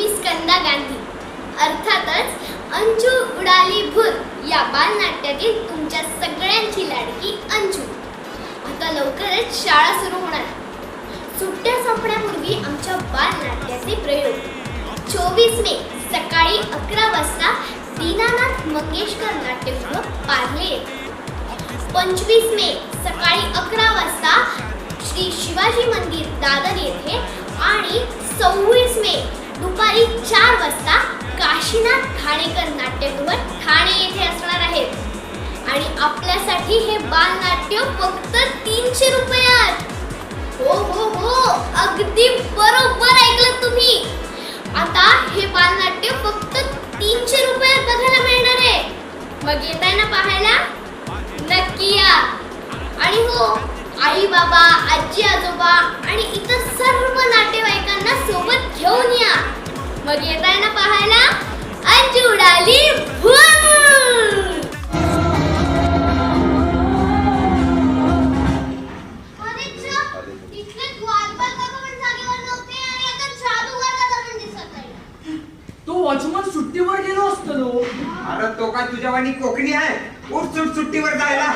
मी स्कंदा गांधी. अर्थातच अंजू उडाली भूर या बालनाट्यातील तुमच्या सगळ्यांची लाडकी अंजू. आता लवकरच शाळा सुरू होणार. सुट्ट्या संपण्यापूर्वी आमच्या बालनाट्याचे प्रयोग. चोवीस मे सकाळी अकरा वाजता दीनानाथ मंगेशकर नाट्यगृह पार्ले पंचवीस मे सकाळी अकरा वाजता श्री शिवाजी मंदिर दादर येथे आणि सव्वीस दुपारी चार वाजता काशीनाथ ठाणेकर नाट्यगृह ठाणे येथे असणार आहेत. आणि आपल्यासाठी हे बालनाट्य फक्त तीनशे रुपयात. हो हो हो अगदी बरोबर ऐकलं तुम्ही. आता हे बालनाट्य फक्त तीनशे रुपयात बघायला मिळणार आहे. मग येत आहे ना पाहायला? नक्की या. आणि हो आई बाबा आजी आजोबा पण दिसत नाही तो वॉचमन सुट्टीवर गेलो असतो अरे तो काय तुझ्या वाणी कोकणी आहे? उठ सुट सुट्टीवर जायला.